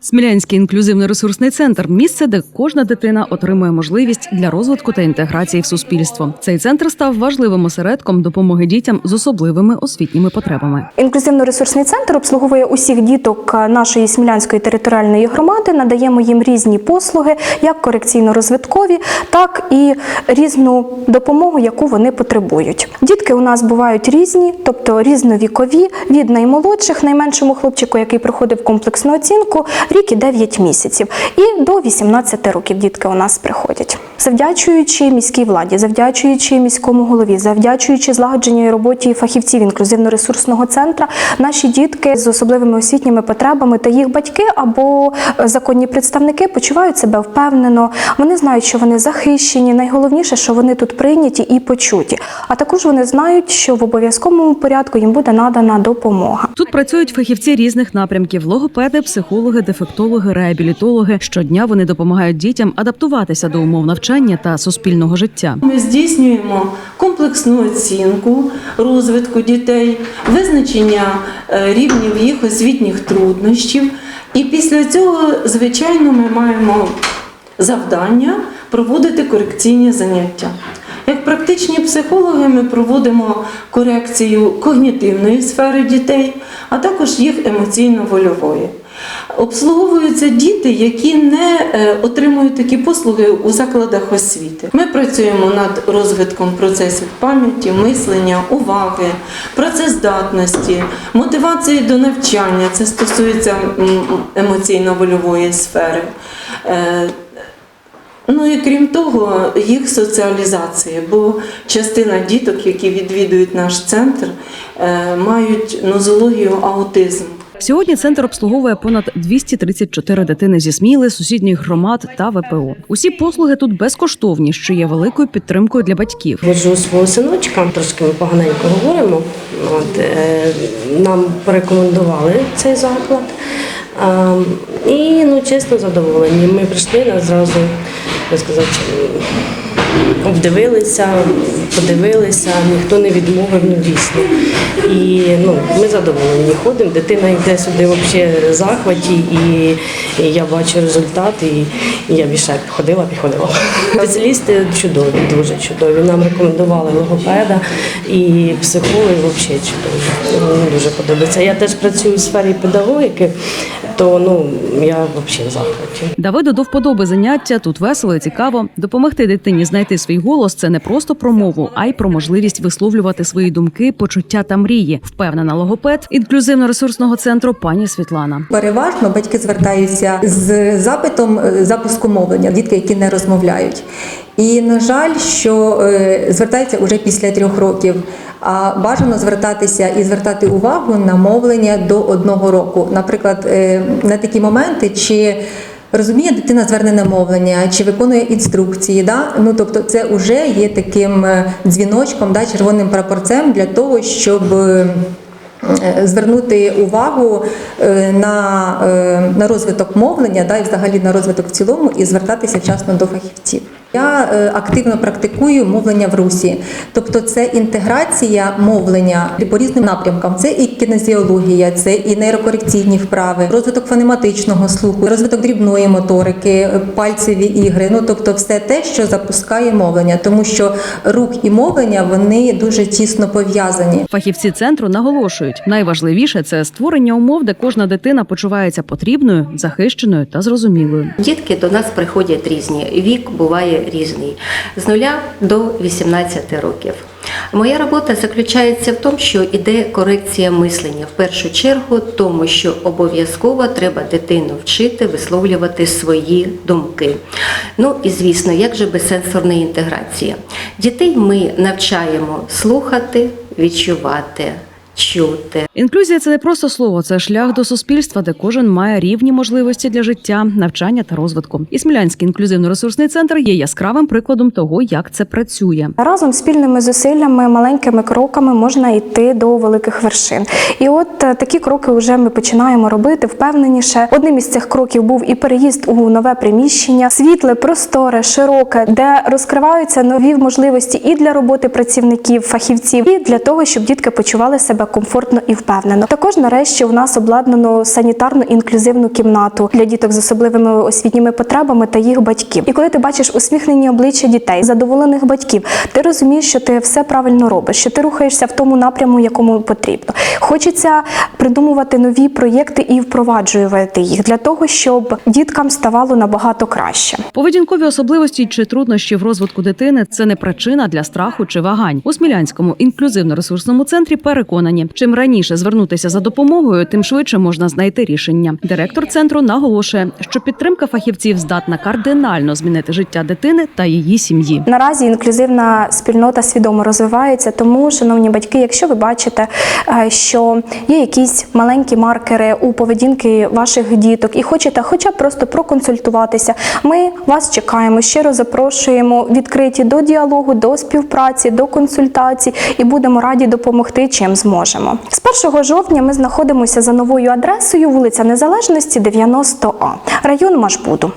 Смілянський інклюзивний ресурсний центр місце, де кожна дитина отримує можливість для розвитку та інтеграції в суспільство. Цей центр став важливим осередком допомоги дітям з особливими освітніми потребами. Інклюзивно-ресурсний центр обслуговує усіх діток нашої Смілянської територіальної громади. Надаємо їм різні послуги, як корекційно-розвиткові, так і різну допомогу, яку вони потребують. Дітки у нас бувають різні, тобто різновікові, від наймолодших, найменшому хлопчику, який проходив комплексну оцінку, рік і 9 місяців, і до 18 років дітки у нас приходять. Завдячуючи міській владі, завдячуючи міському голові, завдячуючи злагодженій роботі фахівців інклюзивно-ресурсного центру, наші дітки з особливими освітніми потребами та їх батьки або е, законні представники почувають себе впевнено. Вони знають, що вони захищені. Найголовніше, що вони тут прийняті і почуті. А також вони знають, що в обов'язковому порядку їм буде надана допомога. Тут працюють фахівці різних напрямків: логопеди, психологи, дефектологи, реабілітологи. Щодня вони допомагають дітям адаптуватися до умов навчання та суспільного життя. Ми здійснюємо комплексну оцінку розвитку дітей, визначення е, рівнів їх освітніх труднощів. І після цього, звичайно, ми маємо завдання проводити корекційні заняття. Як практичні психологи ми проводимо корекцію когнітивної сфери дітей, а також їх емоційно-вольової. Обслуговуються діти, які не е, отримують такі послуги у закладах освіти. Ми працюємо над розвитком процесів пам'яті, мислення, уваги, працездатності, мотивації до навчання. Це стосується емоційно-вольової сфери. Е, Ну і крім того, їх соціалізація, бо частина діток, які відвідують наш центр, е, мають нозологію аутизм. Сьогодні центр обслуговує понад 234 дитини зі Сміли, сусідніх громад та ВПО. Усі послуги тут безкоштовні, що є великою підтримкою для батьків. Воджу свого синочка, трошки ми поганенько говоримо. От, е, нам порекомендували цей заклад. І ну, чесно задоволені. Ми прийшли нас зразу, як сказати, обдивилися, подивилися, ніхто не відмовив, ну дійсно. І ну, ми задоволені ходимо. Дитина йде сюди взагалі в захваті, і, і я бачу результат, і, і я більше ходила, підходила. Спеціалісти чудові, дуже чудові. Нам рекомендували логопеда і психологи взагалі чудові. Мені дуже подобається. Я теж працюю в сфері педагогіки, то ну я взагалі в захваті. Давиду до вподоби заняття тут весело і цікаво. Допомогти дитині знайти свій голос це не просто про мову, а й про можливість висловлювати свої думки, почуття та мрії. Впевнена логопед інклюзивно-ресурсного центру пані Світлана. Переважно батьки звертаються з запитом е, запуску мовлення, дітки, які не розмовляють. І на жаль, що е, звертаються вже після трьох років. А бажано звертатися і звертати увагу на мовлення до одного року. Наприклад, е, на такі моменти, чи розуміє дитина звернене мовлення, чи виконує інструкції. Да? Ну, тобто, це вже є таким е, дзвіночком, да, червоним прапорцем для того, щоб. е, звернути увагу на, на розвиток мовлення, да, і взагалі на розвиток в цілому, і звертатися вчасно до фахівців. Я е, активно практикую мовлення в русі, тобто це інтеграція мовлення по різним напрямкам. Це і кінезіологія, це і нейрокорекційні вправи, розвиток фонематичного слуху, розвиток дрібної моторики, пальцеві ігри. Ну тобто, все те, що запускає мовлення, тому що рух і мовлення вони дуже тісно пов'язані. Фахівці центру наголошують, найважливіше це створення умов, де кожна дитина почувається потрібною, захищеною та зрозумілою. Дітки до нас приходять різні. Вік буває різний з 0 до 18 років. Моя робота заключається в тому, що іде корекція мислення. В першу чергу, тому що обов'язково треба дитину вчити висловлювати свої думки. Ну і звісно, як же безсенсорна інтеграція? Дітей ми навчаємо слухати, відчувати, чути. Інклюзія це не просто слово, це шлях до суспільства, де кожен має рівні можливості для життя, навчання та розвитку. І Смілянський інклюзивно-ресурсний центр є яскравим прикладом того, як це працює. Разом спільними зусиллями, маленькими кроками можна йти до великих вершин. І от е, такі кроки вже ми починаємо робити впевненіше. Одним із цих кроків був і переїзд у нове приміщення, світле, просторе, широке, де розкриваються нові можливості і для роботи працівників, фахівців, і для того, щоб дітки почували себе комфортно і впевнено. Також нарешті у нас обладнано санітарну інклюзивну кімнату для діток з особливими освітніми потребами та їх батьків. І коли ти бачиш усміхнені обличчя дітей, задоволених батьків, ти розумієш, що ти все правильно робиш, що ти рухаєшся в тому напряму, якому потрібно. Хочеться придумувати нові проєкти і впроваджувати їх для того, щоб діткам ставало набагато краще. Поведінкові особливості чи труднощі в розвитку дитини це не причина для страху чи вагань. У Смілянському інклюзивно-ресурсному центрі переконані, чим раніше звернутися за допомогою, тим швидше можна знайти рішення. Директор центру наголошує, що підтримка фахівців здатна кардинально змінити життя дитини та її сім'ї. Наразі інклюзивна спільнота свідомо розвивається, тому, шановні батьки, якщо ви бачите, е, що є якісь маленькі маркери у поведінки ваших діток і хочете хоча б просто проконсультуватися, ми вас чекаємо, щиро запрошуємо відкриті до діалогу, до співпраці, до консультацій і будемо раді допомогти, чим зможемо. З 1 жовтня ми знаходимося за новою адресою вулиця Незалежності, 90А, район Машбуду.